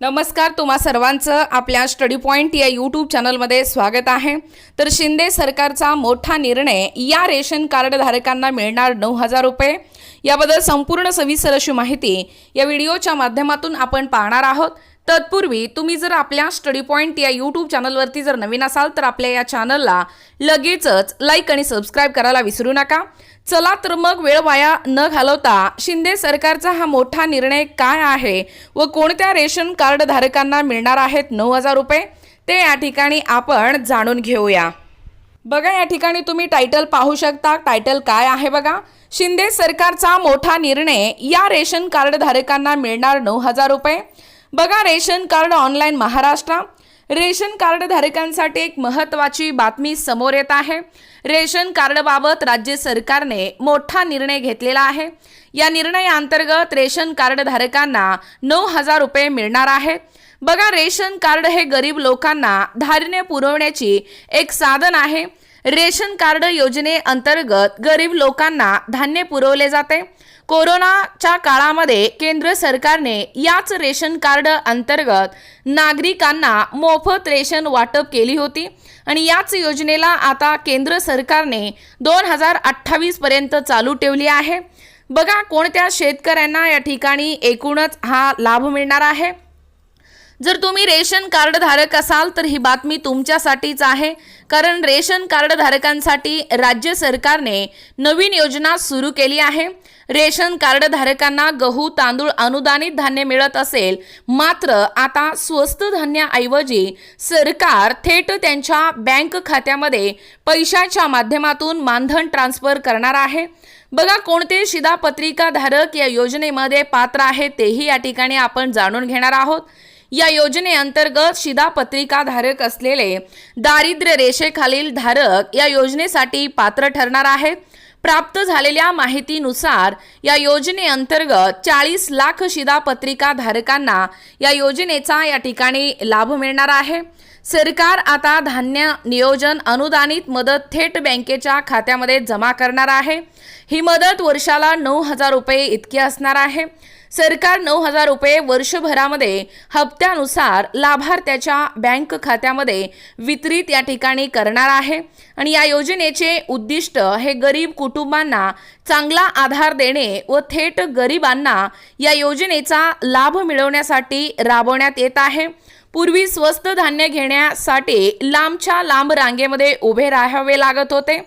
नमस्कार तुम्हा सर्वांचं आपल्या स्टडी पॉईंट या यूट्यूब चॅनलमध्ये स्वागत आहे. तर शिंदे सरकारचा मोठा निर्णय या रेशन कार्ड धारकांना मिळणार नऊ हजार रुपये. याबद्दल संपूर्ण सविस्तर अशी माहिती या व्हिडिओच्या माध्यमातून आपण पाहणार आहोत. तत्पूर्वी तुम्ही जर आपल्या स्टडी पॉईंट या यूट्यूब चॅनलवरती जर नवीन असाल तर आपल्या या चॅनलला लगेचच लाईक आणि सबस्क्राईब करायला विसरू नका. चला तर मग वेळ वाया न घालवता शिंदे सरकारचा हा मोठा निर्णय काय आहे व कोणत्या रेशन कार्ड धारकांना मिळणार आहेत नऊ हजार रुपये? ते या ठिकाणी आपण जाणून घेऊया. बघा या ठिकाणी तुम्ही टायटल पाहू शकता. टायटल काय आहे बघा? शिंदे सरकारचा मोठा निर्णय या रेशन कार्ड धारकांना मिळणार नऊ हजार रुपये. बघा ration card online Maharashtra. Ration card धारकांसाठी एक महत्त्वाची बातमी समोर येत आहे. रेशन कार्डबाबत राज्य सरकारने मोठा निर्णय घेतलेला आहे. या निर्णयाअंतर्गत रेशन कार्ड धारकांना नऊ हजार रुपये मिळणार आहेत बघा रेशन कार्ड हे गरीब लोकांना धान्य पुरवण्याची एक साधन आहे. रेशन कार्ड योजनेअंतर्गत गरीब लोकांना धान्य पुरवले जाते. कोरोनाच्या काळामध्ये केंद्र सरकारने याच रेशन कार्ड अंतर्गत नागरिकांना मोफत रेशन वाटप केली होती आणि याच योजनेला आता केंद्र सरकारने दोन हजार अठ्ठावीस पर्यंत चालू ठेवली आहे. बघा कोणत्या शेतकऱ्यांना या ठिकाणी एकूणच हा लाभ मिळणार आहे. जर तुम्ही रेशन कार्ड धारक असाल तर ही बातमी तुमच्यासाठीच आहे. कारण रेशन कार्ड धारकांसाठी राज्य सरकारने नवीन योजना सुरू केली आहे. रेशन कार्ड धारकांना गहू तांदूळ अनुदानित धान्य मिळत असेल मात्र आता स्वस्त धान्याऐवजी सरकार थेट त्यांच्या बँक खात्यामध्ये पैशाच्या माध्यमातून मानधन ट्रान्सफर करणार आहे. बघा कोणते शिधापत्रिका धारक या योजनेमध्ये पात्र आहेत तेही या ठिकाणी आपण जाणून घेणार आहोत. या योजनेअंतर्गत शिधापत्रिका धारक असलेले दारिद्र्य रेषेखालील धारक या योजनेसाठी पात्र ठरणार आहेत. प्राप्त झालेल्या माहितीनुसार या योजनेअंतर्गत चाळीस लाख शिधापत्रिका धारकांना या योजनेचा या ठिकाणी लाभ मिळणार आहे. सरकार आता धान्य नियोजन अनुदानित मदत थेट बँकेच्या खात्यामध्ये जमा करणार आहे. ही मदत वर्षाला नऊ हजार रुपये इतकी असणार आहे. सरकार नऊ हजार रुपये वर्षभरामध्ये हप्त्यानुसार लाभार्थ्याच्या बँक खात्यामध्ये वितरित या ठिकाणी करणार आहे. आणि या योजनेचे उद्दिष्ट हे गरीब कुटुंबांना चांगला आधार देणे व थेट गरिबांना या योजनेचा लाभ मिळवण्यासाठी राबवण्यात येत आहे. पूर्वी स्वस्त धान्य घेण्यासाठी लांबच्या लांब रांगेमध्ये उभे राहावे लागत होते.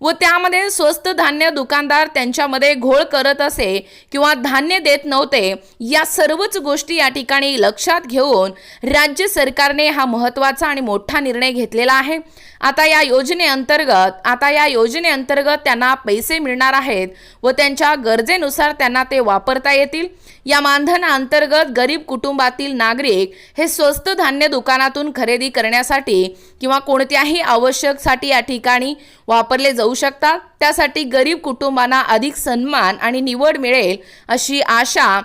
व त्यामध्ये स्वस्त धान्य दुकानदार त्यांच्यामध्ये घोळ करत असे किंवा धान्य देत नव्हते या सर्वच गोष्टी या ठिकाणी लक्षात घेऊन राज्य सरकारने हा महत्त्वाचा आणि मोठा निर्णय घेतलेला आहे. आता या योजनेअंतर्गत आता या योजनेअंतर्गत त्यांना पैसे मिळणार आहेत व त्यांच्या गरजेनुसार त्यांना ते वापरता येतील. या मानधनाअंतर्गत गरीब कुटुंबातील नागरिक हे स्वस्त धान्य दुकानातून खरेदी करण्यासाठी किंवा कोणत्याही आवश्यकसाठी या ठिकाणी वापरले जाऊ शकतात. त्यासाठी गरीब कुटुंबांना अधिक सन्मान आणि निवड मिळेल अशी आशा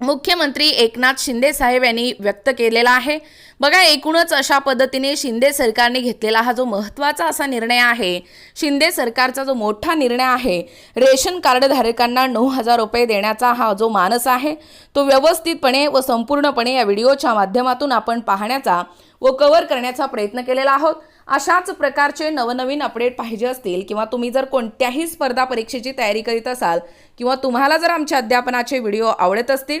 मुख्यमंत्री एकनाथ शिंदे साहेब यांनी व्यक्त केलेला आहे. बघा एकूणच अशा पद्धतीने शिंदे सरकारने घेतलेला हा जो महत्त्वाचा असा निर्णय आहे शिंदे सरकारचा जो मोठा निर्णय आहे रेशन कार्डधारकांना नऊ हजार रुपये देण्याचा हा जो मानस आहे तो व्यवस्थितपणे व संपूर्णपणे या व्हिडिओच्या माध्यमातून आपण पाहण्याचा व कव्हर करण्याचा प्रयत्न केलेला आहोत. अशाच प्रकारचे नवनवीन अपडेट पाहिजे असतील किंवा तुम्ही जर कोणत्याही स्पर्धा परीक्षेची तयारी करीत असाल किंवा तुम्हाला जर आमच्या अध्यापनाचे व्हिडिओ आवडत असतील